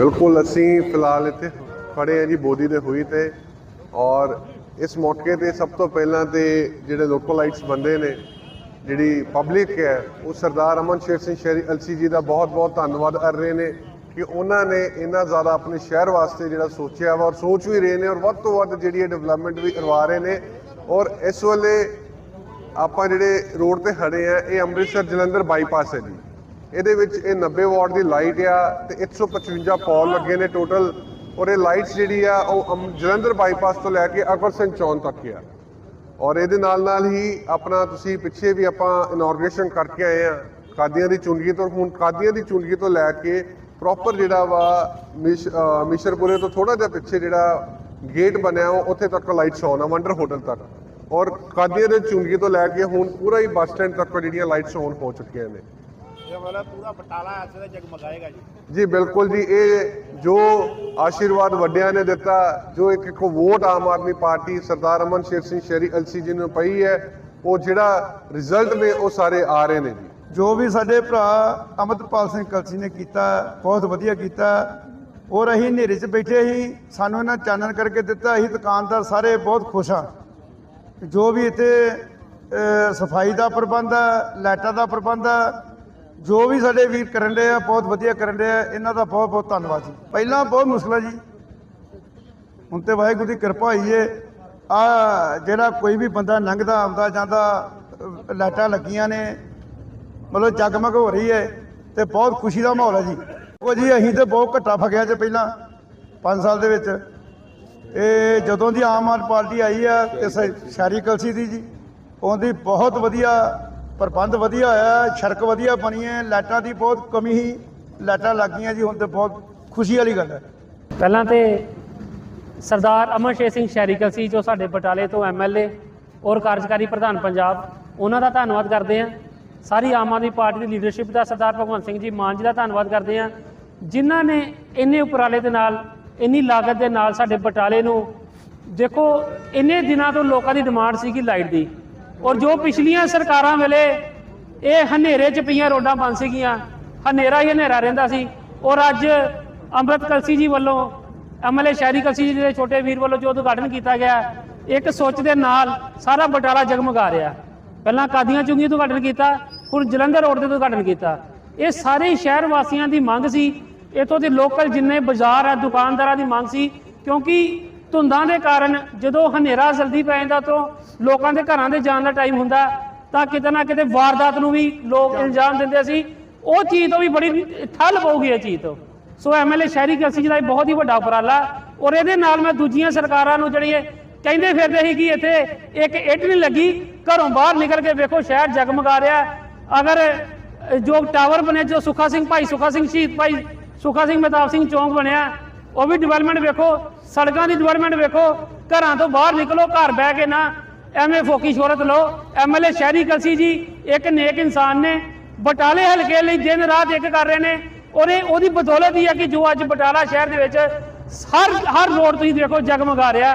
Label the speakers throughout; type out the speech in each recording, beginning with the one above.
Speaker 1: ਬਿਲਕੁਲ, ਅਸੀਂ ਫਿਲਹਾਲ ਇੱਥੇ ਖੜੇ ਹਾਂ ਜੀ, ਬੋਦੀ ਦੇ ਹੋਈ ਤੇ। ਔਰ ਇਸ ਮੌਕੇ ਤੇ ਸਭ ਤੋਂ ਪਹਿਲਾਂ ਤੇ ਜਿਹੜੇ ਲੋਕਲਾਈਟਸ ਬੰਦੇ ਨੇ, ਜਿਹੜੀ ਪਬਲਿਕ ਹੈ, ਉਹ ਸਰਦਾਰ ਅਮਨ ਸ਼ੇਰ ਸਿੰਘ ਸ਼ਹਿਰੀ ਅਲਸੀ ਜੀ ਦਾ ਬਹੁਤ-ਬਹੁਤ ਧੰਨਵਾਦ ਕਰ ਰਹੇ ਨੇ ਕਿ ਉਹਨਾਂ ਨੇ ਇੰਨਾ ਜ਼ਿਆਦਾ ਆਪਣੇ ਸ਼ਹਿਰ ਵਾਸਤੇ ਜਿਹੜਾ ਸੋਚਿਆ ਵਾ ਔਰ ਸੋਚ ਵੀ ਰਹੇ ਨੇ ਔਰ ਵੱਧ ਤੋਂ ਵੱਧ ਜਿਹੜੀ ਡਿਵੈਲਪਮੈਂਟ ਵੀ ਕਰਵਾ ਰਹੇ ਨੇ। ਔਰ ਇਸ ਵੇਲੇ ਆਪਾਂ ਜਿਹੜੇ ਰੋਡ ਤੇ ਖੜੇ ਆ, ਇਹ ਅੰਮ੍ਰਿਤਸਰ ਜਲੰਧਰ ਬਾਈਪਾਸ ਹੈ ਜੀ। ਇਹਦੇ ਵਿੱਚ ਇਹ 90 ਵਾਟ ਦੀ ਲਾਈਟ ਆ ਤੇ 155 ਪੌਲ ਲੱਗੇ ਨੇ ਟੋਟਲ ਔਰ ਇਹ ਲਾਈਟਸ ਜਿਹੜੀ ਆ ਉਹ ਅੰਮ- ਜਲੰਧਰ ਬਾਈਪਾਸ ਤੋਂ ਲੈ ਕੇ ਅਕਬਰ ਸਿੰਘ ਚੌਂਕ ਤੱਕ ਆ। ਔਰ ਇਹਦੇ ਨਾਲ ਨਾਲ ਹੀ ਆਪਣਾ ਤੁਸੀਂ ਪਿੱਛੇ ਵੀ ਆਪਾਂ ਇਨੋਗ੍ਰੇਸ਼ਨ ਕਰਕੇ ਆਏ ਆ। ਕਾਦੀਆਂ ਦੀ ਚੁੰਗੀ ਤੋਂ ਹੁਣ ਕਾਦੀਆਂ ਦੀ ਚੁੰਗੀ ਤੋਂ ਲੈ ਕੇ ਪ੍ਰੋਪਰ ਜਿਹੜਾ ਵਾ ਮਿਸ਼- ਮਿਸ਼ਰਪੁਰੇ ਤੋਂ ਥੋੜਾ ਜਿਹਾ ਪਿੱਛੇ ਜਿਹੜਾ ਗੇਟ ਬਣਿਆ ਉਹ ਉੱਥੇ ਤੱਕ ਲਾਈਟਸ ਆਨ ਆ ਵੰਡਰ ਹੋਟਲ ਤੱਕ। ਔਰ ਕਾਦੀਆਂ ਦੇ ਚੁੰਗੀ ਤੋਂ ਲੈ ਕੇ ਹੁਣ ਪੂਰਾ ਹੀ ਬੱਸ ਸਟੈਂਡ ਤੱਕ ਜਿਹੜੀਆਂ ਲਾਈਟਸ ਆਨ ਹੋ ਚੁੱਕੀਆਂ ਨੇ।
Speaker 2: ਵਾਲਾ ਪੂਰਾ ਬਟਾਲਾ ਐਸੇ ਦਾ ਜਗਮਗਾਏਗਾ ਜੀ।
Speaker 1: ਜੀ ਬਿਲਕੁਲ ਜੀ ਇਹ ਜੋ ਆਸ਼ੀਰਵਾਦ ਵੱਡਿਆਂ ਨੇ ਦਿੱਤਾ ਜੋ ਇੱਕ ਇੱਕ ਵੋਟ ਆਮ ਆਦਮੀ ਪਾਰਟੀ ਸਰਦਾਰ ਅਮਨ ਸ਼ੇਰ ਸਿੰਘ ਸ਼ੇਰੀ ਅਲਸੀ ਜੀ ਨੂੰ ਪਈ ਹੈ ਉਹ ਜਿਹੜਾ ਰਿਜ਼ਲਟ ਨੇ ਉਹ ਸਾਰੇ ਆ ਰਹੇ ਨੇ ਜੀ।
Speaker 3: ਜੋ ਵੀ ਸਾਡੇ ਭਰਾ ਅਮਰਪਾਲ ਸਿੰਘ ਕਲਸੀ ਨੇ ਕੀਤਾ ਬਹੁਤ ਵਧੀਆ ਕੀਤਾ ਔਰ ਅਸੀਂ ਹਨੇਰੇ 'ਚ ਬੈਠੇ ਸੀ ਸਾਨੂੰ ਇਹਨਾਂ ਚਾਨਣ ਕਰਕੇ ਦਿੱਤਾ ਅਸੀਂ ਦੁਕਾਨਦਾਰ ਸਾਰੇ ਬਹੁਤ ਖੁਸ਼ ਹਾਂ। ਜੋ ਵੀ ਇੱਥੇ ਸਫ਼ਾਈ ਦਾ ਪ੍ਰਬੰਧ ਹੈ ਲਾਈਟਾਂ ਦਾ ਪ੍ਰਬੰਧ ਹੈ ਜੋ ਵੀ ਸਾਡੇ ਵੀਰ ਕਰਨ ਰਹੇ ਆ ਬਹੁਤ ਵਧੀਆ ਕਰਨ ਰਹੇ ਆ ਇਹਨਾਂ ਦਾ ਬਹੁਤ ਬਹੁਤ ਧੰਨਵਾਦ ਜੀ। ਪਹਿਲਾਂ ਬਹੁਤ ਮੁਸ਼ਕਲ ਹੈ ਜੀ। ਹੁਣ ਤੇ ਵਾਹਿਗੁਰੂ ਦੀ ਕਿਰਪਾ ਹੋਈ ਏ। ਆ ਜਿਹੜਾ ਕੋਈ ਵੀ ਬੰਦਾ ਲੰਘਦਾ ਆਉਂਦਾ ਜਾਂਦਾ ਅ, ਲਾਈਟਾਂ ਲੱਗੀਆਂ ਨੇ ਮਤਲਬ ਜਗਮਗ ਹੋ ਰਹੀ ਹੈ ਤੇ ਬਹੁਤ ਖੁਸ਼ੀ ਦਾ ਮਾਹੌਲ ਹੈ ਜੀ। ਉਹ ਜੀ ਅਸੀਂ ਤੇ ਬਹੁਤ ਘੱਟਾ ਫਗਿਆ ਚ ਪਹਿਲਾਂ 5 ਸਾਲ ਦੇ ਵਿੱਚ। ਇਹ ਜਦੋਂ ਦੀ ਆਮ ਆਦਮੀ ਪਾਰਟੀ ਆਈ ਆ ਤੇ ਸ਼ਹਿਰੀ ਕਲਸੀ ਦੀ ਜੀ ਉਹਦੀ ਬਹੁਤ ਵਧੀਆ ਪ੍ਰਬੰਧ ਵਧੀਆ ਹੋਇਆ, ਸੜਕ ਵਧੀਆ ਬਣੀ ਹੈ, ਲਾਈਟਾਂ ਦੀ ਬਹੁਤ ਕਮੀ ਸੀ, ਲਾਈਟਾਂ ਲੱਗੀਆਂ ਜੀ, ਹੁਣ ਤੇ ਬਹੁਤ ਖੁਸ਼ੀ ਵਾਲੀ ਗੱਲ ਹੈ।
Speaker 4: ਪਹਿਲਾਂ ਤੇ ਸਰਦਾਰ ਅਮਰ ਸ਼ੇਰ ਸਿੰਘ ਸ਼ੈਰੀਕਲ ਸੀ, ਜੋ ਸਾਡੇ ਬਟਾਲੇ ਤੋਂ ਐਮਐਲਏ ਔਰ ਕਾਰਜਕਾਰੀ ਪ੍ਰਧਾਨ ਪੰਜਾਬ, ਉਹਨਾਂ ਦਾ ਧੰਨਵਾਦ ਕਰਦੇ ਹਾਂ। ਸਾਰੀ ਆਮ ਆਦਮੀ ਪਾਰਟੀ ਦੀ ਲੀਡਰਸ਼ਿਪ ਦਾ ਸਰਦਾਰ ਭਗਵੰਤ ਸਿੰਘ ਜੀ ਮਾਨ ਜੀ ਦਾ ਧੰਨਵਾਦ ਕਰਦੇ ਹਾਂ। ਜਿਨ੍ਹਾਂ ਨੇ ਇੰਨੇ ਉਪਰਾਲੇ ਦੇ ਨਾਲ, ਇੰਨੀ ਲਾਗਤ ਦੇ ਨਾਲ ਸਾਡੇ ਬਟਾਲੇ ਨੂੰ, ਦੇਖੋ, ਇੰਨੇ ਦਿਨਾਂ ਤੋਂ ਲੋਕਾਂ ਦੀ ਡਿਮਾਂਡ ਸੀਗੀ ਲਾਈਟ ਦੀ। ਔਰ ਜੋ ਪਿਛਲੀਆਂ ਸਰਕਾਰਾਂ ਵੇਲੇ ਇਹ ਹਨੇਰੇ 'ਚ ਪਈਆਂ ਰੋਡਾਂ ਬੰਦ ਸੀਗੀਆਂ, ਹਨੇਰਾ ਹੀ ਹਨੇਰਾ ਰਹਿੰਦਾ ਸੀ। ਔਰ ਅੱਜ ਅੰਮ੍ਰਿਤ ਕਲਸੀ ਜੀ ਵੱਲੋਂ ਐਮਐਲਏ ਸ਼ਹਿਰੀ ਕਲਸੀ ਜੀ ਦੇ ਛੋਟੇ ਵੀਰ ਵੱਲੋਂ ਜੋ ਉਦਘਾਟਨ ਕੀਤਾ ਗਿਆ, ਇੱਕ ਸੋਚ ਦੇ ਨਾਲ ਸਾਰਾ ਬਟਾਲਾ ਜਗਮਗਾ ਰਿਹਾ। ਪਹਿਲਾਂ ਕਾਦੀਆਂ ਚੁੰਗੀ ਤੋਂ ਉਦਘਾਟਨ ਕੀਤਾ, ਹੁਣ ਜਲੰਧਰ ਰੋਡ ਤੇ ਉਦਘਾਟਨ ਕੀਤਾ। ਇਹ ਸਾਰੇ ਸ਼ਹਿਰ ਵਾਸੀਆਂ ਦੀ ਮੰਗ ਸੀ, ਇਥੋਂ ਦੇ ਲੋਕਲ ਜਿੰਨੇ ਬਾਜ਼ਾਰ ਆ, ਦੁਕਾਨਦਾਰਾਂ ਦੀ ਮੰਗ ਸੀ, ਕਿਉਂਕਿ ਧੁੰਦਾਂ ਦੇ ਕਾਰਨ ਜਦੋਂ ਹਨੇਰਾ ਜਲਦੀ ਪੈ ਜਾਂਦਾ ਤੋਂ ਲੋਕਾਂ ਦੇ ਘਰਾਂ ਦੇ ਜਾਣ ਦਾ ਟਾਈਮ ਹੁੰਦਾ, ਤਾਂ ਕਿਤੇ ਨਾ ਕਿਤੇ ਵਾਰਦਾਤ ਨੂੰ ਵੀ ਲੋਕ ਇਲਜ਼ਾਮ ਦਿੰਦੇ ਸੀ ਉਹ ਚੀਜ਼ ਤੋਂ ਵੀ ਬੜੀ ਠੱਲ ਪਊਗੀ ਇਹ ਚੀਜ਼ ਤੋਂ। ਸੋ ਐਮਐਲਏ ਸ਼ਹਿਰੀ ਕਲਸੀ ਦਾ ਬਹੁਤ ਹੀ ਵੱਡਾ ਉਪਰਾਲਾ ਔਰ ਇਹਦੇ ਨਾਲ ਮੈਂ ਦੂਜੀਆਂ ਸਰਕਾਰਾਂ ਨੂੰ ਜਿਹੜੀ ਕਹਿੰਦੇ ਫਿਰਦੇ ਸੀ ਕਿ ਇੱਥੇ ਇੱਕ ਇੱਟ ਨਹੀਂ ਲੱਗੀ, ਘਰੋਂ ਬਾਹਰ ਨਿਕਲ ਕੇ ਵੇਖੋ ਸ਼ਹਿਰ ਜਗਮਗਾ ਰਿਹਾ। ਅਗਰ ਜੋ ਟਾਵਰ ਬਣੇ, ਜੋ ਸੁਖਾ ਸਿੰਘ ਭਾਈ ਸੁਖਾ ਸਿੰਘ ਸ਼ਹੀਦ ਭਾਈ ਸੁਖਾ ਸਿੰਘ ਮਹਿਤਾਬ ਸਿੰਘ ਚੌਂਕ ਬਣਿਆ ਉਹ ਵੀ ਡਿਵੈਲਪਮੈਂਟ ਵੇਖੋ, ਸੜਕਾਂ ਦੀ ਡਿਵੈਲਪਮੈਂਟ ਵੇਖੋ, ਘਰਾਂ ਤੋਂ ਬਾਹਰ ਨਿਕਲੋ, ਘਰ ਬਹਿ ਕੇ ਨਾ, ਐਵੇਂ ਫੋਕੀ ਸ਼ੋਹਰਤ ਲਓ। ਐਮਐਲਏ ਸ਼ਹਿਰੀ ਕਲਸੀ ਜੀ, ਇੱਕ ਨੇਕ ਇਨਸਾਨ ਨੇ, ਬਟਾਲੇ ਹਲਕੇ ਲਈ ਦਿਨ ਰਾਤ ਇੱਕ ਕਰ ਰਹੇ ਨੇ। ਔਰ ਉਹਦੀ ਬਦੌਲਤ ਹੀ ਹੈ ਕਿ ਜੋ ਅੱਜ ਬਟਾਲਾ ਸ਼ਹਿਰ ਦੇ ਵਿੱਚ ਹਰ ਹਰ ਰੋਡ ਤੁਸੀਂ ਦੇਖੋ ਜਗਮਗਾ ਰਿਹਾ।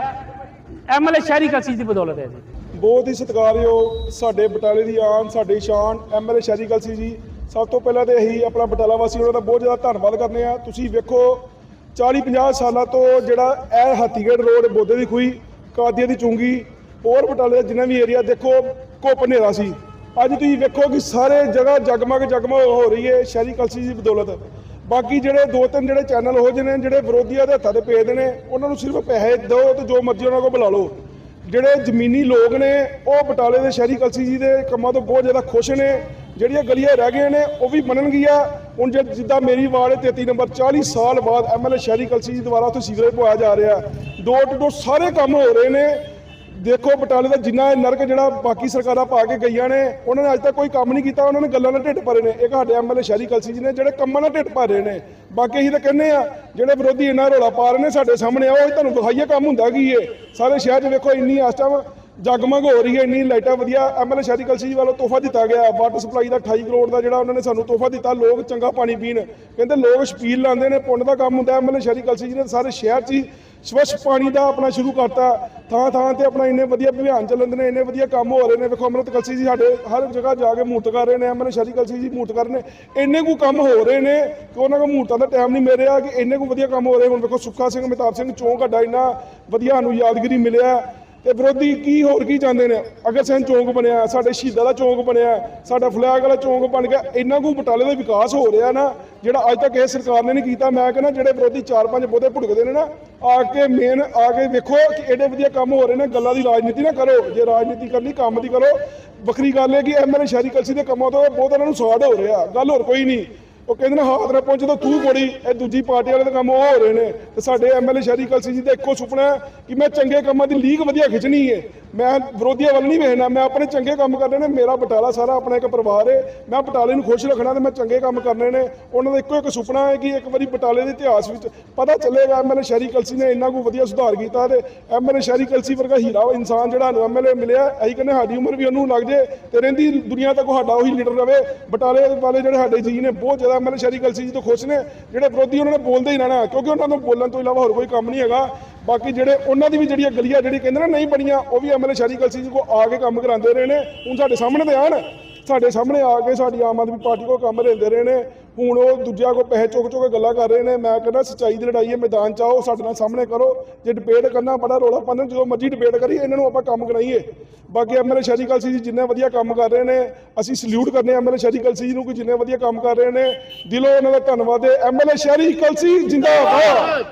Speaker 4: ਐਮਐਲਏ ਸ਼ਹਿਰੀ ਕਲਸੀ ਦੀ ਬਦੌਲਤ ਹੈ ਜੀ।
Speaker 5: ਬਹੁਤ ਹੀ ਸਤਿਕਾਰਯੋਗ ਸਾਡੇ ਬਟਾਲੇ ਦੀ ਆਨ ਸਾਡੀ ਸ਼ਾਨ ਐਮਐਲਏ ਸ਼ੈਰੀ ਕਲਸੀ ਜੀ। ਸਭ ਤੋਂ ਪਹਿਲਾਂ ਤੇ ਅਸੀਂ ਆਪਣਾ ਬਟਾਲਾ ਵਾਸੀ ਉਹਨਾਂ ਦਾ ਬਹੁਤ ਜ਼ਿਆਦਾ ਧੰਨਵਾਦ ਕਰਨੇ ਆ। ਤੁਸੀਂ ਵੇਖੋ 40 50 ਸਾਲਾਂ ਤੋਂ ਜਿਹੜਾ ਇਹ ਹਾਥੀਗੇਟ ਰੋਡ ਬੋਦੇ ਦੀ ਖੂਹੀ, ਕਾਦੀਆਂ ਦੀ ਚੁੰਗੀ ਹੋਰ ਬਟਾਲੇ ਦਾ ਜਿੰਨਾ ਵੀ ਏਰੀਆ ਦੇਖੋ, ਘੁੱਪ ਹਨੇਰਾ ਸੀ। ਅੱਜ ਤੁਸੀਂ ਵੇਖੋ ਕਿ ਸਾਰੇ ਜਗ੍ਹਾ ਜਗਮਗ ਜਗਮਗ ਹੋ ਰਹੀ ਹੈ ਸ਼ਹਿਰੀ ਕਲਸੀ ਦੀ ਬਦੌਲਤ। ਬਾਕੀ ਜਿਹੜੇ ਦੋ ਤਿੰਨ ਜਿਹੜੇ ਚੈਨਲ ਹੋ ਜਿਹਨੇ ਜਿਹੜੇ ਵਿਰੋਧੀਆਂ ਦੇ ਹੱਥਾਂ ਤੇ ਭੇਜਦੇ ਨੇ ਉਹਨਾਂ ਨੂੰ ਸਿਰਫ ਪੈਸੇ ਦਿਓ ਤੇ ਜੋ ਮਰਜ਼ੀ ਉਹਨਾਂ ਕੋਲ ਬੁਲਾ ਲਓ। ਜਿਹੜੇ ਜ਼ਮੀਨੀ ਲੋਕ ਨੇ, ਉਹ ਬਟਾਲੇ ਦੇ ਸ਼ਹਿਰੀ ਕਲਸੀ ਜੀ ਦੇ ਕੰਮਾਂ ਤੋਂ ਬਹੁਤ ਜ਼ਿਆਦਾ ਖੁਸ਼ ਨੇ। ਜਿਹੜੀਆਂ ਗਲੀਆਂ ਰਹਿ ਗਈਆਂ ਨੇ, ਉਹ ਵੀ ਮੰਨਣਗੀਆਂ। ਹੁਣ ਜੇ ਜਿੱਦਾਂ ਮੇਰੀ ਵਾਰਡ ਹੈ 33 ਨੰਬਰ 40 ਸਾਲ ਬਾਅਦ ਐਮਐਲਏ ਸ਼ਹਿਰੀ ਕਲਸੀ ਜੀ ਦੁਆਰਾ ਉੱਥੇ ਸੀਵਰੇਜ ਪਵਾਇਆ ਜਾ ਰਿਹਾ ਡੋਰ ਟੂ ਡੋਰ ਸਾਰੇ ਕੰਮ ਹੋ ਰਹੇ ਨੇ। ਦੇਖੋ, ਬਟਾਲੇ ਦਾ ਜਿੰਨਾ ਇਹ ਨਰਕ ਜਿਹੜਾ ਬਾਕੀ ਸਰਕਾਰਾਂ ਪਾ ਕੇ ਗਈਆਂ ਨੇ, ਉਹਨਾਂ ਨੇ ਅੱਜ ਤੱਕ ਕੋਈ ਕੰਮ ਨਹੀਂ ਕੀਤਾ, ਉਹਨਾਂ ਨੇ ਗੱਲਾਂ ਨਾਲ ਢਿੱਡ ਭਰੇ ਨੇ। ਇੱਕ ਸਾਡੇ ਐਮਐਲਏ ਸ਼ਹਿਰੀ ਕਲਸੀ ਜੀ ਨੇ, ਜਿਹੜੇ ਕੰਮਾਂ ਨਾਲ ਢਿੱਡ ਭਰ ਰਹੇ ਨੇ। ਬਾਕੀ ਅਸੀਂ ਤਾਂ ਕਹਿੰਦੇ ਆ ਜਿਹੜੇ ਵਿਰੋਧੀ ਇੰਨਾ ਰੌਲਾ ਪਾ ਰਹੇ ਨੇ ਸਾਡੇ ਸਾਹਮਣੇ ਆਓ ਅਸੀਂ ਤੁਹਾਨੂੰ ਦਿਖਾਈਏ ਕੰਮ ਹੁੰਦਾ ਕੀ ਏ। ਸਾਰੇ ਸ਼ਹਿਰ 'ਚ ਵੇਖੋ, ਇੰਨੀ ਇਸ ਜਗਮਗ ਹੋ ਰਹੀ ਹੈ, ਇੰਨੀ ਲਾਈਟਾਂ ਵਧੀਆ ਐਮਐਲਏ ਸ਼ਹਿਰੀ ਕਲਸੀ ਜੀ ਵੱਲੋਂ ਤੋਹਫਾ ਦਿੱਤਾ ਗਿਆ, ਵਾਟਰ ਸਪਲਾਈ ਦਾ 28 ਕਰੋੜ ਦਾ ਜਿਹੜਾ ਉਹਨਾਂ ਨੇ ਸਾਨੂੰ ਤੋਹਫਾ ਦਿੱਤਾ, ਲੋਕ ਚੰਗਾ ਪਾਣੀ ਪੀਣ। ਕਹਿੰਦੇ ਲੋਕ ਛਪੀਲ ਲਾਉਂਦੇ ਨੇ, ਪੁੰਨ ਦਾ ਕੰਮ ਹੁੰਦਾ ਐਮਐਲਏ ਸ਼ਹਿਰੀ ਕਲਸੀ ਜੀ ਨੇ ਸਾਰੇ ਸ਼ਹਿਰ 'ਚ ਹੀ ਸਵੱਛ ਪਾਣੀ ਦਾ ਆਪਣਾ ਸ਼ੁਰੂ ਕਰਤਾ। ਥਾਂ ਥਾਂ ਤੇ ਆਪਣਾ ਇੰਨੇ ਵਧੀਆ ਅਭਿਆਨ ਚੱਲਦੇ ਨੇ, ਇੰਨੇ ਵਧੀਆ ਕੰਮ ਹੋ ਰਹੇ ਨੇ। ਵੇਖੋ ਅਮਰਤ ਕਲਸੀ ਜੀ ਸਾਡੇ ਹਰ ਜਗ੍ਹਾ ਜਾ ਕੇ ਮੂਰਤ ਕਰ ਰਹੇ ਨੇ ਐਮਐਲਏ ਸ਼ਹਿਰੀ ਕਲਸੀ ਜੀ ਮੂਰਤ ਕਰ ਰਹੇ ਨੇ। ਇੰਨੇ ਕੁ ਕੰਮ ਹੋ ਰਹੇ ਨੇ ਕਿ ਉਹਨਾਂ ਕੋਲ ਮੂਰਤਾਂ ਦਾ ਟਾਈਮ ਨਹੀਂ ਮਿਲ ਰਿਹਾ ਕਿ ਇੰਨੇ ਕੁ ਵਧੀਆ ਕੰਮ ਹੋ ਰਹੇ ਹੁਣ ਵੇਖੋ ਸੁੱਖਾ ਸਿੰਘ ਮਹਿਤਾਬ ਸਿੰਘ ਚੌਂਕ ਸਾਡਾ ਇੰਨਾ ਵਧੀਆ ਸਾਨੂੰ ਯਾਦਗਿਰੀ ਮਿਲਿਆ। ਤੇ ਵਿਰੋਧੀ ਕੀ ਹੋਰ ਕੀ ਚਾਹੁੰਦੇ ਨੇ? ਅਗਰ ਸੈਨ ਚੌਂਕ ਬਣਿਆ, ਸਾਡੇ ਸ਼ਹੀਦਾਂ ਦਾ ਚੌਂਕ ਬਣਿਆ, ਸਾਡਾ ਫਲੈਗ ਵਾਲਾ ਚੌਂਕ ਬਣ ਗਿਆ, ਇੰਨਾ ਕੁ ਬਟਾਲੇ ਦਾ ਵਿਕਾਸ ਹੋ ਰਿਹਾ ਨਾ, ਜਿਹੜਾ ਅੱਜ ਤੱਕ ਇਹ ਸਰਕਾਰ ਨੇ ਨਹੀਂ ਕੀਤਾ, ਮੈਂ ਕਹਿੰਦਾ ਜਿਹੜੇ ਵਿਰੋਧੀ ਚਾਰ ਪੰਜ ਬੋਧੇ ਭੁੜਕਦੇ ਨੇ ਨਾ, ਆ ਕੇ ਮੇਨ ਆ ਕੇ ਵੇਖੋ ਕਿ ਐਡੇ ਵਧੀਆ ਕੰਮ ਹੋ ਰਹੇ ਨੇ, ਗੱਲਾਂ ਦੀ ਰਾਜਨੀਤੀ ਨਾ ਕਰੋ, ਜੇ ਰਾਜਨੀਤੀ ਕਰਨੀ, ਕੰਮ ਦੀ ਕਰੋ। ਵੱਖਰੀ ਗੱਲ ਹੈ ਕਿ ਐਮਐਲਏ ਸ਼ਹਿਰੀ ਕਲਸੀ ਦੇ ਕੰਮਾਂ ਤੋਂ ਬਹੁਤ ਇਹਨਾਂ ਨੂੰ ਸਵਾਦ ਹੋ ਰਿਹਾ, ਗੱਲ ਹੋਰ ਕੋਈ ਨਹੀਂ। ਉਹ ਕਹਿੰਦੇ ਨੇ, ਹਾਥ ਨਾ ਪਹੁੰਚੇ ਤਾਂ ਤੂੰ ਕੋੜੀ। ਇਹ ਦੂਜੀ ਪਾਰਟੀ ਵਾਲੇ ਦੇ ਕੰਮ ਉਹ ਹੋ ਰਹੇ ਨੇ ਤੇ ਸਾਡੇ ਐਮਐਲਏ ਸ਼ਹਿਰੀ ਕਲਸੀ ਜੀ ਦਾ ਇੱਕੋ ਸੁਪਨਾ ਹੈ ਕਿ ਮੈਂ ਚੰਗੇ ਕੰਮਾਂ ਦੀ ਲੀਗ ਵਧੀਆ ਖਿੱਚਣੀ ਹੈ। ਮੈਂ ਵਿਰੋਧੀਆਂ ਵੱਲ ਨਹੀਂ ਵੇਖਣਾ, ਮੈਂ ਆਪਣੇ ਚੰਗੇ ਕੰਮ ਕਰਨੇ ਨੇ, ਮੇਰਾ ਬਟਾਲਾ ਸਾਰਾ ਆਪਣਾ ਇੱਕ ਪਰਿਵਾਰ ਹੈ। ਮੈਂ ਬਟਾਲੇ ਨੂੰ ਖੁਸ਼ ਰੱਖਣਾ ਤੇ ਮੈਂ ਚੰਗੇ ਕੰਮ ਕਰਨੇ ਨੇ। ਉਹਨਾਂ ਦਾ ਇੱਕੋ ਇੱਕ ਸੁਪਨਾ ਹੈ ਕਿ ਇੱਕ ਵਾਰੀ ਬਟਾਲੇ ਦੇ ਇਤਿਹਾਸ ਵਿੱਚ ਪਤਾ ਚੱਲੇਗਾ ਐਮਐਲਏ ਸ਼ਹਿਰੀ ਕਲਸੀ ਨੇ ਇੰਨਾ ਕੁ ਵਧੀਆ ਸੁਧਾਰ ਕੀਤਾ ਤੇ ਐਮਐਲਏ ਸ਼ਹਿਰੀ ਕਲਸੀ ਵਰਗਾ ਹੀਰਾ ਇਨਸਾਨ ਜਿਹੜਾ ਨੂੰ ਐਮਐਲਏ ਮਿਲਿਆ, ਅਸੀਂ ਕਹਿੰਦੇ ਸਾਡੀ ਉਮਰ ਵੀ ਉਹਨੂੰ ਲੱਗ ਜੇ ਤੇ ਰਹਿੰਦੀ ਦੁਨੀਆ ਤੱਕ ਸਾਡਾ ਉਹੀ ਲੀਡਰ ਰਵੇ। ਬਟਾਲੇ ਵਾਲੇ ਜਿਹੜੇ ਸਾਡੇ ਜੀ ਨੇ ਬਹੁਤ ਜ਼ਿਆਦਾ ਐਮਐਲਏ ਸ਼ਹਿਰੀ ਕਲਸੀ ਜੀ ਤੋਂ ਖੁਸ਼ ਨੇ, ਜਿਹੜੇ ਵਿਰੋਧੀ ਉਹਨਾਂ ਨੇ ਬੋਲਦੇ ਹੀ ਰਹਿਣਾ ਕਿਉਂਕਿ ਉਹਨਾਂ ਨੂੰ ਬੋਲਣ ਤੋਂ ਇਲਾਵਾ ਹੋਰ ਕੋਈ ਕੰਮ ਨਹੀਂ ਹੈਗਾ। ਬਾਕੀ ਜਿਹੜੇ ਉਹਨਾਂ ਦੀ ਵੀ ਜਿਹੜੀਆਂ ਗਲੀਆਂ, ਜਿਹੜੀ ਕਹਿੰਦੇ ਨਾ ਨਹੀਂ ਬਣੀਆਂ, ਉਹ ਵੀ ਐਮਐਲਏ ਸ਼ਹਿਰੀ ਕਲਸੀ ਜੀ ਕੋ ਆ ਕੇ ਕੰਮ ਕਰਾਉਂਦੇ ਰਹੇ ਨੇ। ਹੁਣ ਸਾਡੇ ਸਾਹਮਣੇ ਤੇ ਆਣ ਸਾਡੇ ਸਾਹਮਣੇ ਆ ਕੇ ਸਾਡੀ ਆਮ ਆਦਮੀ ਪਾਰਟੀ ਕੋ ਕੰਮ ਲੈਂਦੇ ਰਹੇ ਨੇ। ਹੁਣ ਉਹ ਦੂਜਿਆਂ ਕੋ ਪੈਸੇ ਚੁੱਕ ਚੁੱਕ ਕੇ ਗੱਲਾਂ ਕਰ ਰਹੇ ਨੇ। ਮੈਂ ਕਹਿੰਦਾ, ਸੱਚਾਈ ਦੀ ਲੜਾਈ ਹੈ, ਮੈਦਾਨ ਚ ਆਓ, ਸਾਡੇ ਨਾਲ ਸਾਹਮਣੇ ਕਰੋ। ਜੇ ਡਿਬੇਟ ਕਰਨਾ, ਬੜਾ ਰੋਲਾ ਪਾਉਂਦੇ ਜਦੋਂ ਮਰਜ਼ੀ ਡਿਬੇਟ ਕਰੀਏ, ਇਹਨਾਂ ਨੂੰ ਆਪਾਂ ਕੰਮ ਕਰਾਈਏ। ਬਾਕੀ ਐਮਐਲਏ ਸ਼ਹਿਰੀ ਕਲਸੀ ਜੀ, ਜਿੰਨੇ ਵਧੀਆ ਕੰਮ ਕਰ ਰਹੇ ਨੇ, ਅਸੀਂ ਸਲੂਟ ਕਰਨੇ ਐਮਐਲਏ ਸ਼ਹਿਰੀ ਕਲਸੀ ਜੀ ਨੂੰ ਕਿ ਜਿੰਨੇ ਵਧੀਆ ਕੰਮ ਕਰ ਰਹੇ ਨੇ। ਦਿਲੋਂ ਉਹਨਾਂ ਦਾ ਧੰਨਵਾਦ ਹੈ। ਐਮਐਲਏ ਸ਼ਹਿਰੀ ਕਲਸੀ, ਜਿੰਦਾਬਾਦ।